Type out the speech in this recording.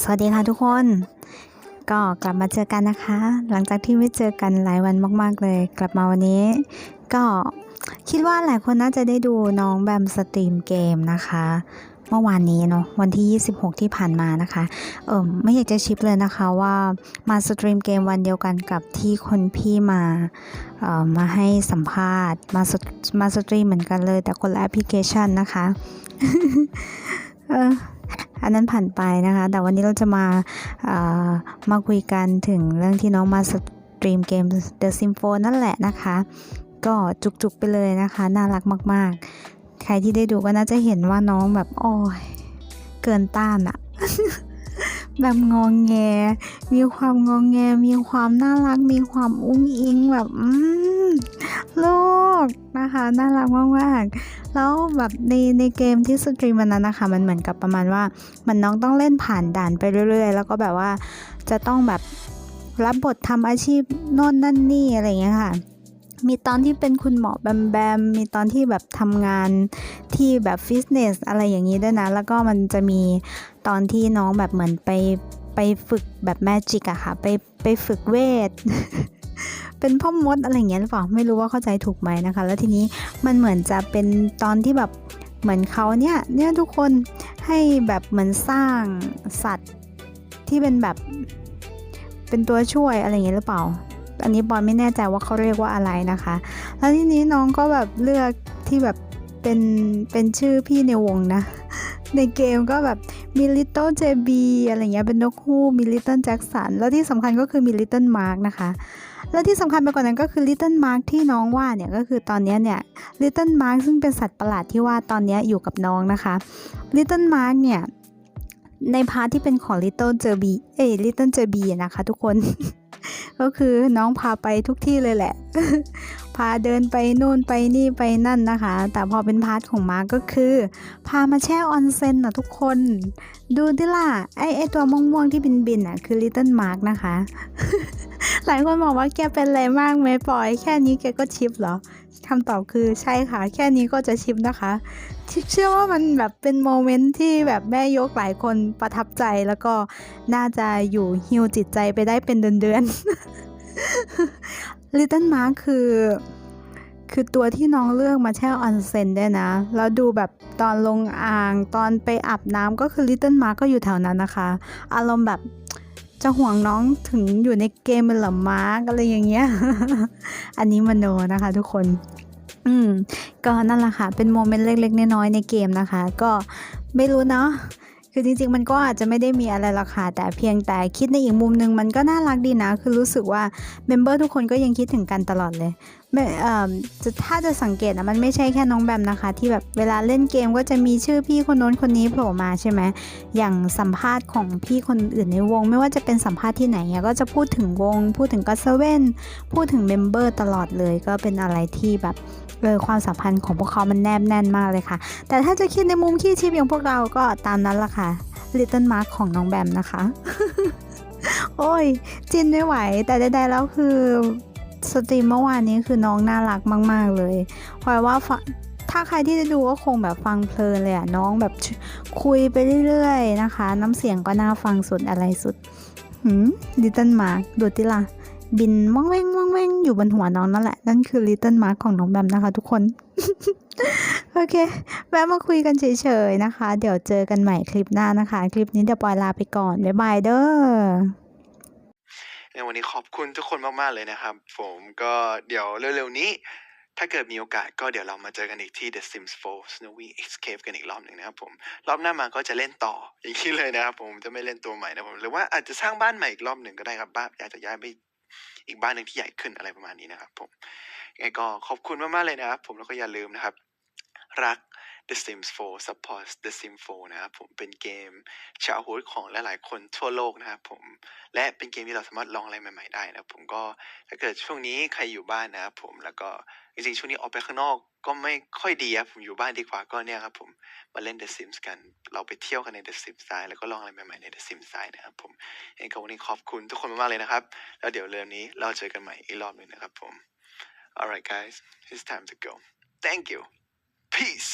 สวัสดีค่ะทุกคน ก็กลับมาเจอกันนะคะ หลังจากที่ไม่เจอกันหลายวันมาก ๆ เลย กลับมาวันนี้ ก็คิดว่าหลายคนน่าจะได้ดูน้องแบมสตรีมเกมนะคะ เมื่อวานนี้เนาะวันที่ 26 ที่ผ่านมานะคะ เออไม่อยากจะชิปเลยนะคะว่ามาสตรีมเกมวันเดียวกันกับที่คนพี่มาเอ่อมาให้สัมภาษณ์มาสมาสตรีมเหมือนกันเลย แต่คนละแอปพลิเคชันนะคะ เออ อันนั้นผ่านไปนะคะ แต่วันนี้เราจะมาเอ่อมาคุยกันถึงเรื่องที่น้องมาสตรีมเกม The s i m p h o นั่นแหละนะคะ ก็จุกๆไปเลยนะคะ น่ารักมาก ๆ ใครที่ได้ดูก็น่าจะเห็นว่าน้องแบบโอ้ยเกินต้านอะแบบงองแง มีความงองแง มีความน่ารัก มีความอุ้งอิงแบบ อืม ลูกนะคะน่ารักมากๆแล้วแบบในในเกมที่สตรีมวันนั้นนะคะ มันเหมือนกับประมาณว่า มันน้องต้องเล่นผ่านด่านไปเรื่อย ๆ แล้วก็แบบว่าจะต้องแบบรับบททำอาชีพโน่นนั่นนี่อะไรอย่างเงี้ยค่ะมีตอนที่เป็นคุณหมอแบมแบม มีตอนที่แบบทำงานที่แบบฟิตเนสอะไรอย่างนี้ด้วยนะ แล้วก็มันจะมีตอนที่น้องแบบเหมือนไปไปฝึกแบบแมจิกอะค่ะ ไปไปฝึกเวท เป็นพ่อมดอะไรเงี้ยหรือเปล่าไม่รู้ว่าเข้าใจถูกไหมนะคะ แล้วทีนี้มันเหมือนจะเป็นตอนที่แบบเหมือนเขาเนี่ยเนี่ยทุกคนให้แบบเหมือนสร้างสัตว์ที่เป็นแบบเป็นตัวช่วยอะไรเงี้ยหรือเปล่า อันนี้บอลไม่แน่ใจว่าเขาเรียกว่าอะไรนะคะ แล้วทีนี้น้องก็แบบเลือกที่แบบเป็นเป็นชื่อพี่ในวงนะในเกมก็แบบมี Little JB อะไรเงี้ยเป็นนกฮูกมี Little Jackson แล้วที่สำคัญก็คือมี Little Mark นะคะ แล้วที่สำคัญไปกว่านั้นก็คือ Little Mark ที่น้องว่าเนี่ยก็คือตอนนี้เนี่ย Little Mark ซึ่งเป็นสัตว์ประหลาดที่ว่าตอนนี้อยู่กับน้องนะคะ Little Mark เนี่ยในพาร์ทที่เป็นของ Little JB เอ้ย Little JB อะนะคะทุกคน ก็คือน้องพาไปทุกที่เลยแหละ พาเดินไปนู่นไปนี่ไปนั่นนะคะ แต่พอเป็นพาร์ทของมาร์กก็คือ พามาแช่ออนเซ็นน่ะทุกคน ดูดิล่ะ ไอไอตัวม่วงๆที่บินบินอะคือ Little Mark นะคะ หลายคนบอกว่าแกเป็นอะไรมากไหมปล่อย แค่นี้แกก็ชิปเหรอคำตอบคือใช่ค่ะ แค่นี้ก็จะชิปนะคะเชื่อว่ามันแบบเป็นโมเมนต์ที่แบบแม่ยกหลายคนประทับใจแล้วก็น่าจะอยู่ฮิวจิตใจไปได้เป็นเดือนๆ Little Mark คือ คือตัวที่น้องเลือกมาแช่ออนเซ็นด้วยนะ แล้วดูแบบตอนลงอ่างตอนไปอาบน้ำก็คือ Little Mark ก็อยู่แถวนั้นนะคะ อารมณ์แบบจะห่วงน้องถึงอยู่ในเกมเป็นหรอมาร์กอะไรอย่างเงี้ย อันนี้มโนนะคะทุกคน อืม ก็นั่นแหละค่ะ เป็นโมเมนต์เล็กๆน้อยๆในเกมนะคะ ก็ไม่รู้เนาะ คือจริง ๆ มันก็อาจจะไม่ได้มีอะไรหรอกค่ะแต่เพียงแต่คิดในอีกมุมหนึ่งมันก็น่ารักดีนะ คือรู้สึกว่าเมมเบอร์ทุกคนก็ยังคิดถึงกันตลอดเลย จะถ้าจะสังเกตนะมันไม่ใช่แค่น้องแบมนะคะ ที่แบบเวลาเล่นเกมก็จะมีชื่อพี่คนโน้นคนนี้โผล่มาใช่ไหมอย่างสัมภาษณ์ของพี่คนอื่นในวง ไม่ว่าจะเป็นสัมภาษณ์ที่ไหนอะก็จะพูดถึงวง พูดถึงก็เซเว่นพูดถึงเมมเบอร์ตลอดเลย ก็เป็นอะไรที่แบบเออความสัมพันธ์ของพวกเขามันแนบแน่นมากเลยค่ะ แต่ถ้าจะคิดในมุมขี้ชิปอย่างพวกเราก็ตามนั้นละค่ะ Little Mark ของน้องแบมนะคะ โอ้ยจินไม่ไหว แต่ใดๆแล้วคือ สตรีมเมื่อวานนี้คือน้องน่ารักมาก ๆ เลยพลอยว่าฟังถ้าใครที่จะดูก็คงแบบฟังเพลินเลยอะน้องแบบคุยไปเรื่อยๆนะคะ น้ำเสียงก็น่าฟังสุดอะไรสุดหืม Little Mark ดูติล่ะบินว่องแวงว่องแวงอยู่บนหัวน้องนั่นแหละ นั่นคือ Little Mark ของน้องแบมนะคะทุกคน โอเคแวะมาคุยกันเฉยๆนะคะ เดี๋ยวเจอกันใหม่คลิปหน้านะคะ คลิปนี้เดี๋ยวปอยลาไปก่อน บ๊ายบายเด้อ ในวันนี้ขอบคุณทุกคนมากๆเลยนะครับ ผมก็เดี๋ยวเร็วๆนี้ ถ้าเกิดมีโอกาสก็เดี๋ยวเรามาเจอกันอีกที่ The Sims 4 Snowy Escape กันอีกรอบหนึ่งนะครับผม รอบหน้ามาก็จะเล่นต่ออย่างนี้เลยนะครับผมจะไม่เล่นตัวใหม่นะผมหรือว่าอาจจะสร้างบ้านใหม่อีกรอบหนึ่งก็ได้ครับบ้านอยากจะย้ายไปอีกบ้านหนึ่งที่ใหญ่ขึ้นอะไรประมาณนี้นะครับผมยังไงก็ขอบคุณมากๆเลยนะครับผมแล้วก็อย่าลืมนะครับ รัก The Sims 4 Support The Sims 4 นะครับผมเป็นเกมชาวโฮสของหลายๆ คนทั่วโลกนะครับผมและเป็นเกมที่เราสามารถลองอะไรใหม่ ๆ ได้นะครับผมก็ถ้าเกิดช่วงนี้ใครอยู่บ้านนะครับผมแล้วก็จริงๆช่วงนี้ออกไปข้างนอกก็ไม่ค่อยดีครับผมอยู่บ้านดีกว่าก็เนี่ยครับผมมาเล่น The Sims กัน เราไปเที่ยวกันใน The Sims ได้แล้วก็ลองอะไรใหม่ๆใน The Sims ได้นะครับผมยังไงก็วันนี้ขอบคุณทุกคนมากๆเลยนะครับ แล้วเดี๋ยวเร็วนี้เราเจอกันใหม่อีกรอบหนึ่งนะครับผม alright guys it's time to go thank you peace